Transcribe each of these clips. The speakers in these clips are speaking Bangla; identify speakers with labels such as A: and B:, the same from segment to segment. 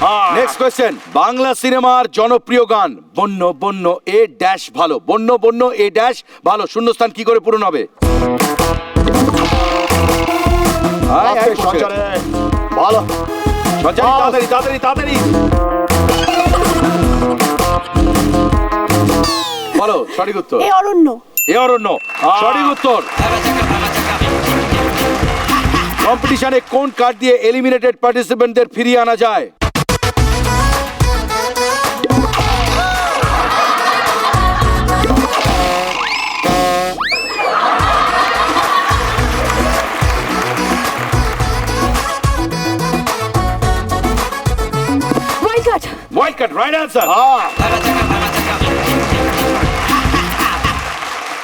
A: নেক্সট কোয়েশ্চেন বাংলা সিনেমার জনপ্রিয় গান। বন্য বন্য এ ড্যাশ ভালো। বন্য বন্য এ ড্যাশ ভালো। শূন্যস্থান কি করে পূরণ হবে?
B: সঞ্চারে ভালো।
A: তাড়াতাড়ি তাড়াতাড়ি তাড়াতাড়ি। বলো সঠিক উত্তর।
C: এ অরণ্য।
A: এ অরণ্য। সঠিক উত্তর। কম্পিটিশনে কোন কার্ড দিয়ে এলিমিনেটেড পার্টিসিপেন্টদের ফিরিয়ে আনা যায়? white card right answer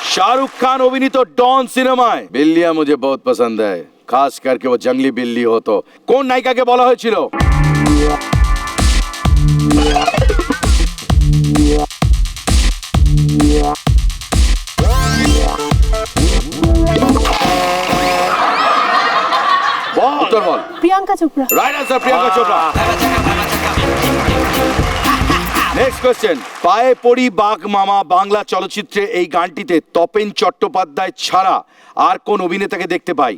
A: Shahrukh Khan अभिनीत डॉन সিনেমায় बिल्लियां मुझे बहुत पसंद है खास करके वो जंगली बिल्ली हो तो কোন নায়িকাকে বলা হয়েছিল উত্তর বল
C: Priyanka Chopra
A: right answer Priyanka Chopra next question পায়ে পড়ি বাঘ মামা বাংলা চলচ্চিত্রে এই গানটিতে তপেন চট্টোপাধ্যায় ছাড়া আর কোন অভিনেতাকে দেখতে পাই।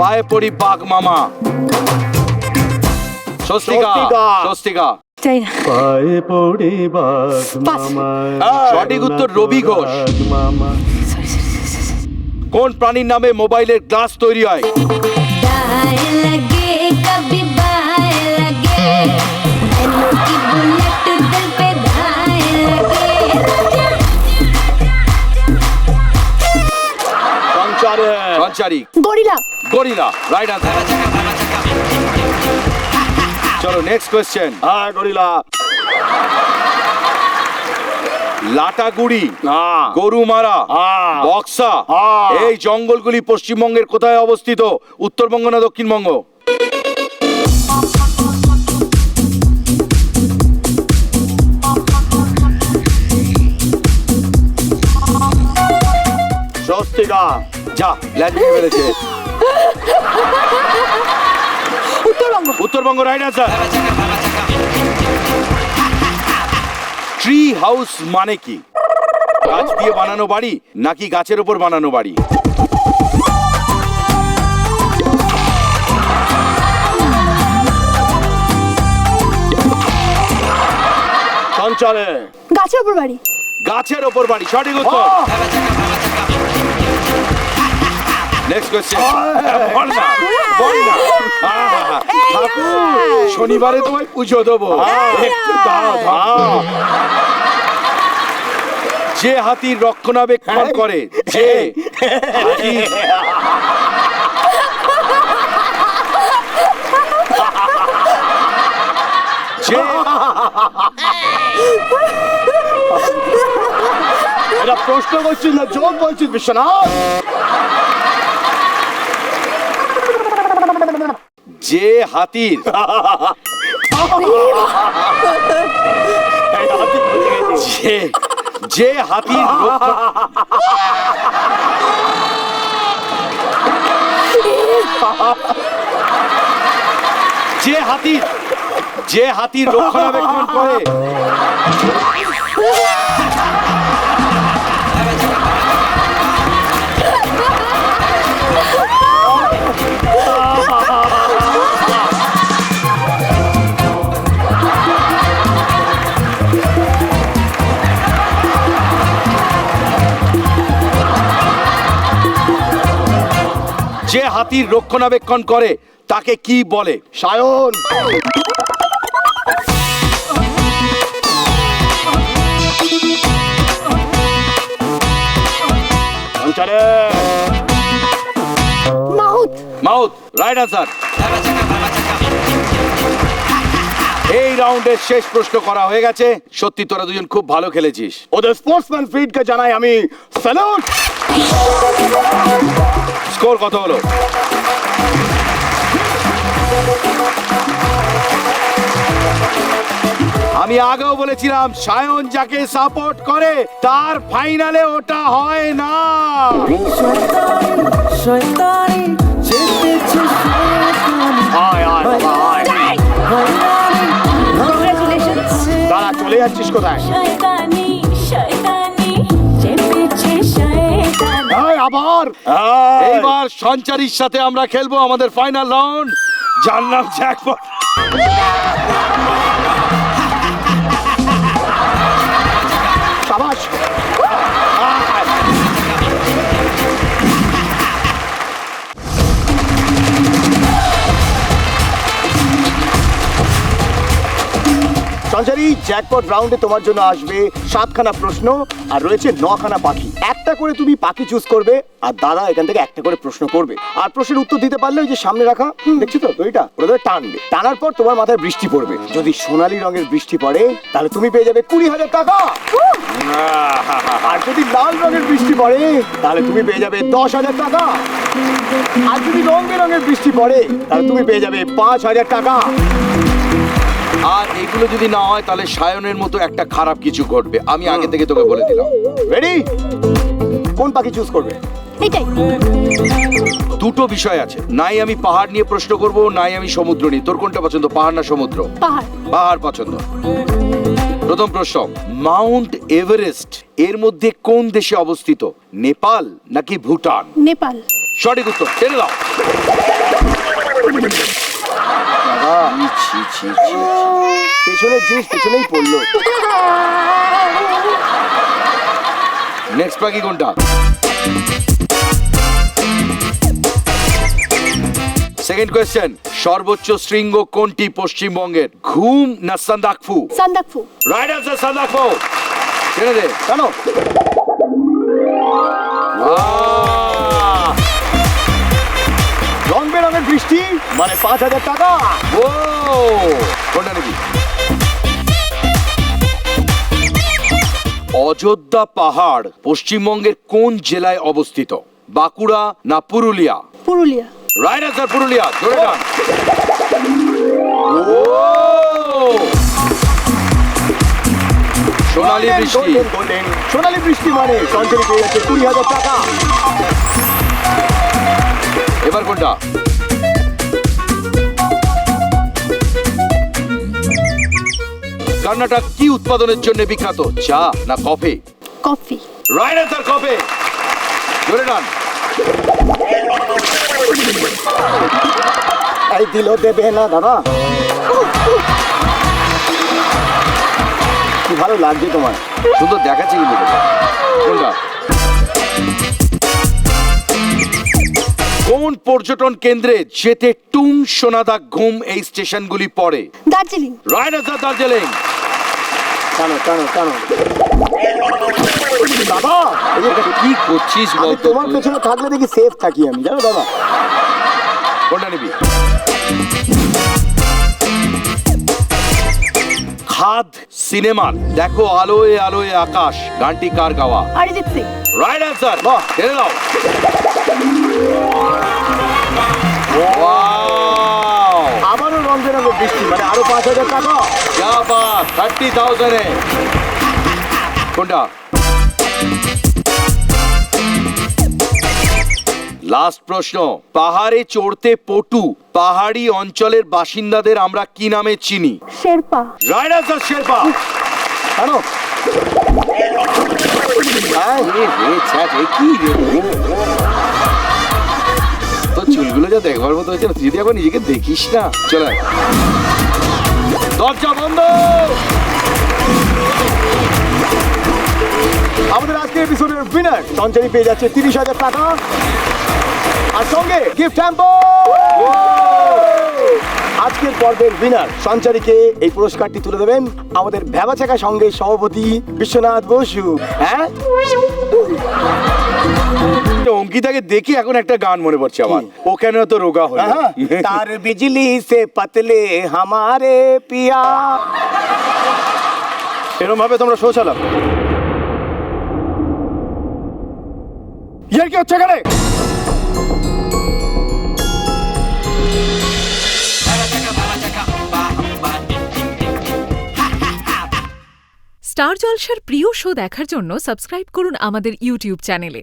A: পায়ে পড়ি বাঘ মামা। স্বস্তিকা
B: স্বস্তিকা।
A: স্বস্তিকা।
C: চাই না।
B: পায়ে পড়ে বাঘ মামা
A: সঠিক উত্তর রবি ঘোষ।
B: মামা।
C: সরি সরি
A: কোন প্রাণীর নামে মোবাইলের গ্লাস তৈরি হয়? Sanchari
C: gorilla.
A: Gorilla. Right answer চলো নেক্সট কোয়েশ্চেন
B: হ্যাঁ গরিলা।
A: লাটাগুড়ি
B: হ্যাঁ।
A: গরুমারা
B: হ্যাঁ।
A: বক্সা
B: হ্যাঁ।
A: এই জঙ্গলগুলি পশ্চিমবঙ্গের কোথায় অবস্থিত? উত্তরবঙ্গ না দক্ষিণবঙ্গ?
B: স্বস্তিকা।
A: যা ল্যান্ড ভেঙে ফেলেছে
C: Uttarbanga.
A: Uttarbanga right answer tree house মানে কি? গাছ দিয়ে বানানো বাড়ি নাকি গাছের উপর বানানো বাড়ি?
C: গাছের উপর বাড়ি।
A: গাছের ওপর বাড়ি সঠিক উত্তর। নেক্সট কোয়েশ্চেন বল না বল না ঠাকুর শনিবারে তোমায় পুজো দেবো। একটু দাঁড়াও, দাঁড়াও। যে হাতির রক্ষণাবেক্ষণ করে যে হাতি।
B: এটা প্রশ্ন করছিস না যোগ বলছিস বিশ্বনাথ।
A: যে হাতির। যে যে হাতির যে হাতির যে হাতির রক্ষণাবেক্ষণ করে হাতির রক্ষণাবেক্ষণ করে তাকে কি বলে?
B: সায়ন! সঞ্চারে
A: মাউথ! রাইট আনসার এই রাউন্ডের শেষ প্রশ্ন করা হয়ে গেছে। সত্যি তোরা দুজন খুব ভালো খেলেছিস।
B: ওদের স্পোর্টসম্যান ফিডকে জানাই আমি। স্যালুট
A: স্কোর কত হলো? আমি আগেও বলেছিলাম সায়ন যাকে সাপোর্ট করে তার ফাইনালে ওটা হয় না।
B: দাঁড়া চলে যাচ্ছিস কোথায়? আবার।
A: এইবার সঞ্চারীর সাথে আমরা খেলব আমাদের ফাইনাল রাউন্ড যার নাম জ্যাকপট
B: সঞ্চারী জ্যাকপট রাউন্ডে তোমার জন্য আসবে সাতখানা প্রশ্ন আর রয়েছে নখানা পাখি। একটা করে তুমি পাখি চুজ করবে আর দাদা এখান থেকে একটা করে প্রশ্ন করবে। আর প্রশ্নের উত্তর দিতে পারলে ওই যে সামনে রাখা দেখছি তো? দইটা ওটা টানবে। টানার পর তোমার মাথায় বৃষ্টি পড়বে। যদি সোনালী রঙের বৃষ্টি পড়ে তাহলে তুমি পেয়ে যাবে কুড়ি হাজার টাকা। আর যদি লাল রঙের বৃষ্টি পড়ে তাহলে তুমি পেয়ে যাবে দশ হাজার টাকা। আর যদি রং বেরঙের বৃষ্টি পড়ে তাহলে তুমি পেয়ে যাবে পাঁচ হাজার টাকা।
A: আর এগুলো যদি না হয় তাহলে সায়নের মতো একটা খারাপ কিছু ঘটবে। আমি আগে থেকে তোকে বলে দিলাম।
B: রেডি কোন পাখি চুজ করবে?
C: এটাই
A: দুটো বিষয় আছে। নাই আমি পাহাড় নিয়ে প্রশ্ন করব নাই আমি সমুদ্র নিয়ে। তোর কোনটা পছন্দ পাহাড় না সমুদ্র?
C: পাহাড়।
A: পাহাড় পছন্দ। প্রথম প্রশ্ন মাউন্ট এভারেস্ট এর মধ্যে কোন দেশে অবস্থিত? নেপাল নাকি ভুটান?
C: নেপাল।
A: সঠিক উত্তর টেনে দাও।
B: পেছনের জিনিস পেছনেই পড়ল।
A: নেক্সট পাখি কোনটা? সেকেন্ড কোয়েশ্চেন সর্বোচ্চ শৃঙ্গ কোনটি পশ্চিমবঙ্গের? ঘুম না সান্দাকফু?
C: সান্দাকফু।
A: Right answer Sandakphu. টেনে দে।
B: কেন? মানে পাঁচ হাজার টাকা?
A: ও কোনটা নাকি অযোধ্যা পাহাড় পশ্চিমবঙ্গের কোন জেলায় অবস্থিত? বাঁকুড়া না Purulia?
C: Purulia.
A: Right answer Purulia. ধরে ও সোনালী বৃষ্টি।
B: সোনালী বৃষ্টি মানে সঞ্চয় পেয়ে যাচ্ছে কুড়ি হাজার টাকা।
A: এবার কোনটা? কর্ণাটক কি উৎপাদনের জন্য বিখ্যাত? চা না coffee?
C: Coffee.
A: Right answer coffee. ধরে টান
B: এই দিল দেবে না দাদা। কি ভালো লাগছে তোমার
A: সুন্দর দেখাচ্ছে কিন্তু। কোনটা? কোন পর্যটন কেন্দ্রে যেতে টুং সোনাদা ঘুম এই স্টেশনগুলি পড়ে।
C: দার্জিলিং।
A: Right answer Darjeeling.
B: টানো টানো টানো। দাদা এই
A: কি করছিস বলতো
B: তোমার পেছনে থাকলে দেখি সেফ থাকি আমি জানো দাদা
A: কোনটা নিবি? খাদ সিনেমার দেখো আলোয় আলোয় আকাশ গানটি কার গাওয়া?
C: অরিজিৎ সিং।
A: রাইট অ্যান্সার
B: বাহ।
A: টেনে দাও লাস্ট প্রশ্ন পাহাড়ে চড়তে পটু পাহাড়ি অঞ্চলের বাসিন্দাদের আমরা কি নামে চিনি?
C: শেরপা।
A: শেরপা।
B: হ্যাঁ,
A: হ্যাঁ, হ্যাঁ, কি? চুলগুলো যা দেখবার মতো হয়েছে যদি এখন নিজেকে দেখিস না। চলে দরজা বন্ধ।
B: আমাদের আজকের এপিসোডের উইনার সঞ্চয় পেয়ে যাচ্ছে তিরিশ হাজার টাকা। আর সঙ্গে গিফট আজকের পর্বের উইনার সঞ্চারীকে এই পুরস্কারটি তুলে দেবেন আমাদের ভ্যাবাচাকা সঙ্গে সভাপতি বিশ্বনাথ বসু। হ্যাঁ?
A: অঙ্কিতাকে দেখি এখন একটা গান মনে পড়ছে আমার। ও কেন এত রোগা হলো?
B: হ্যাঁ, তার বিজলি সে পাতলে হামারে পিয়া। এরকম ভাবে তোমরা শো চালাও। ইয়ার কি হচ্ছে এখানে?
D: স্টার জলসার প্রিয় শো দেখার জন্য সাবস্ক্রাইব করুন আমাদের ইউটিউব চ্যানেলে